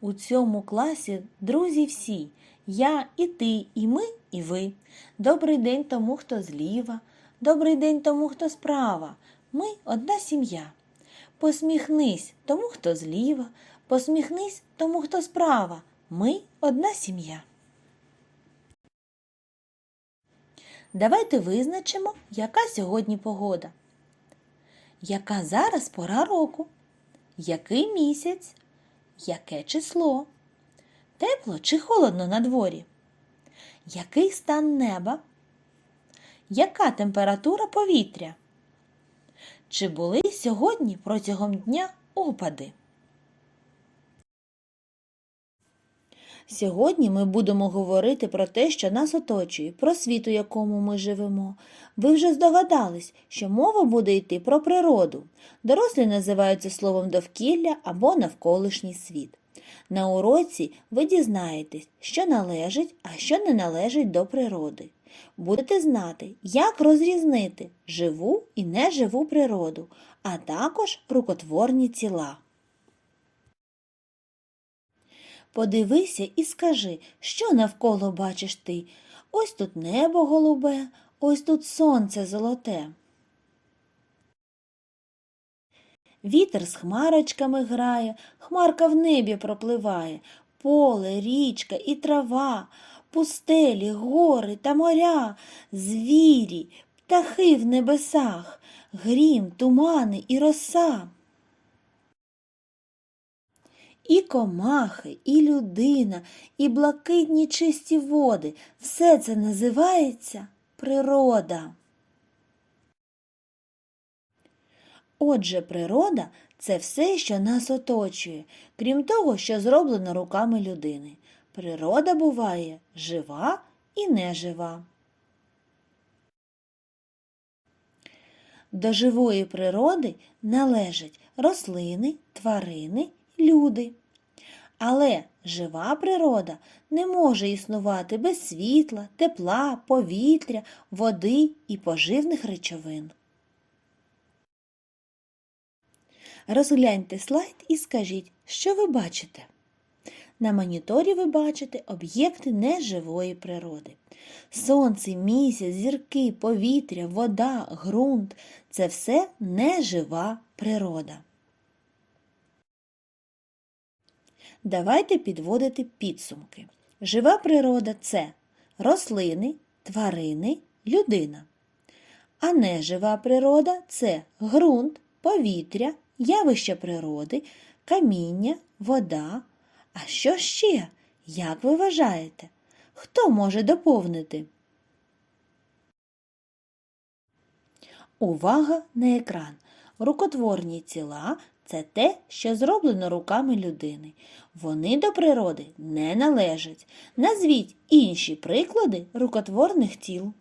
У цьому класі друзі всі. Я і ти, і ми, і ви. Добрий день тому, хто зліва, добрий день тому, хто справа. Ми одна сім'я. Посміхнись тому, хто зліва, посміхнись тому, хто справа. Ми одна сім'я. Давайте визначимо, яка сьогодні погода. Яка зараз пора року? Який місяць? Яке число? Тепло чи холодно на дворі? Який стан неба? Яка температура повітря? Чи були сьогодні протягом дня опади? Сьогодні ми будемо говорити про те, що нас оточує, про світ, у якому ми живемо. Ви вже здогадались, що мова буде йти про природу. Дорослі називають це словом довкілля або навколишній світ. На уроці ви дізнаєтесь, що належить, а що не належить до природи. Будете знати, як розрізнити живу і неживу природу, а також рукотворні тіла. Подивися і скажи, що навколо бачиш ти. Ось тут небо голубе, ось тут сонце золоте. Вітер з хмарочками грає, хмарка в небі пропливає, поле, річка і трава, пустелі, гори та моря, звірі, птахи в небесах, грім, тумани і роса. І комахи, і людина, і блакитні чисті води все це називається природа. Отже, природа це все, що нас оточує, крім того, що зроблено руками людини. Природа буває жива і нежива. До живої природи належать рослини, тварини, люди. Але жива природа не може існувати без світла, тепла, повітря, води і поживних речовин. Розгляньте слайд і скажіть, що ви бачите. На моніторі ви бачите об'єкти неживої природи. Сонце, місяць, зірки, повітря, вода, ґрунт це все нежива природа. Давайте підводити підсумки. Жива природа це рослини, тварини, людина. А нежива природа це ґрунт, повітря, явища природи, каміння, вода. А що ще? Як ви вважаєте? Хто може доповнити? Увага на екран. Рукотворні тіла це те, що зроблено руками людини. Вони до природи не належать. Назвіть інші приклади рукотворних тіл.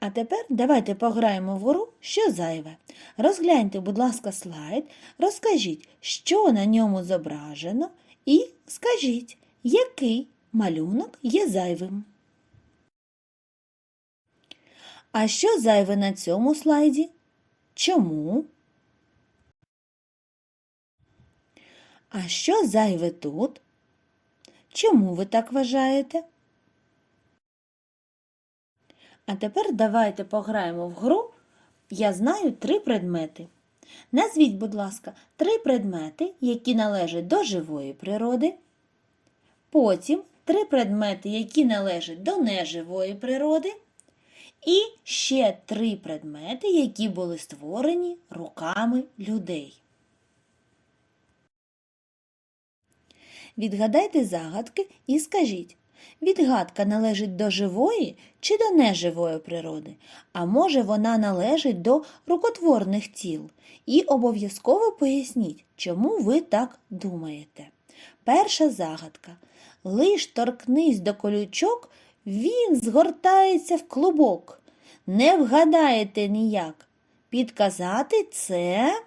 А тепер давайте пограємо в гру що зайве. Розгляньте, будь ласка, слайд, розкажіть, що на ньому зображено, і скажіть, який малюнок є зайвим. А що зайве на цьому слайді? Чому? А що зайве тут? Чому ви так вважаєте? А тепер давайте пограємо в гру. Я знаю три предмети. Назвіть, будь ласка, три предмети, які належать до живої природи. Потім три предмети, які належать до неживої природи. І ще три предмети, які були створені руками людей. Відгадайте загадки і скажіть, відгадка належить до живої чи до неживої природи, а може вона належить до рукотворних тіл. І обов'язково поясніть, чому ви так думаєте. Перша загадка. Лиш торкнись до колючок, він згортається в клубок. Не вгадаєте ніяк. Підказати це.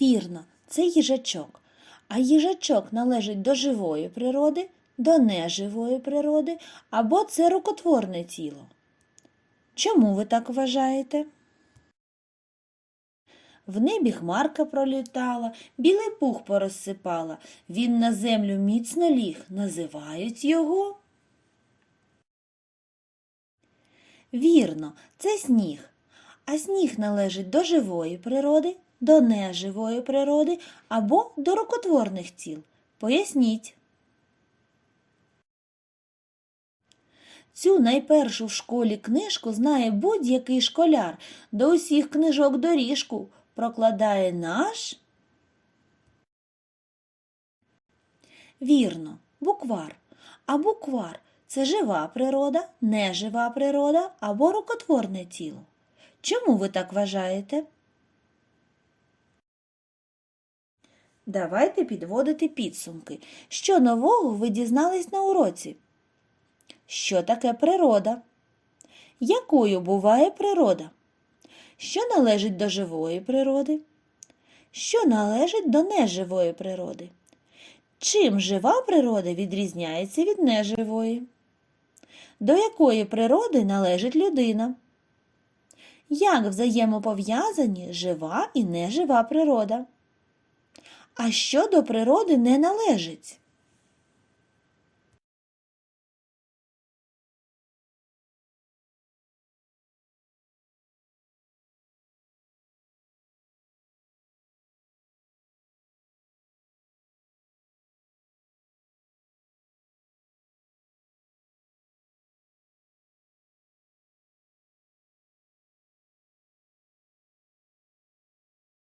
Вірно, це їжачок. А їжачок належить до живої природи, до неживої природи або це рукотворне тіло. Чому ви так вважаєте? В небі хмарка пролітала, білий пух порозсипала. Він на землю міцно ліг, називають його. Вірно, це сніг. А сніг належить до живої природи, до неживої природи або до рукотворних тіл. Поясніть. Цю найпершу в школі книжку знає будь-який школяр. До усіх книжок доріжку прокладає наш. Вірно, буквар. А буквар це жива природа, нежива природа або рукотворне тіло. Чому ви так вважаєте? Давайте підводити підсумки. Що нового ви дізнались на уроці? Що таке природа? Якою буває природа? Що належить до живої природи? Що належить до неживої природи? Чим жива природа відрізняється від неживої? До якої природи належить людина? Як взаємопов'язані жива і нежива природа? А що до природи не належить?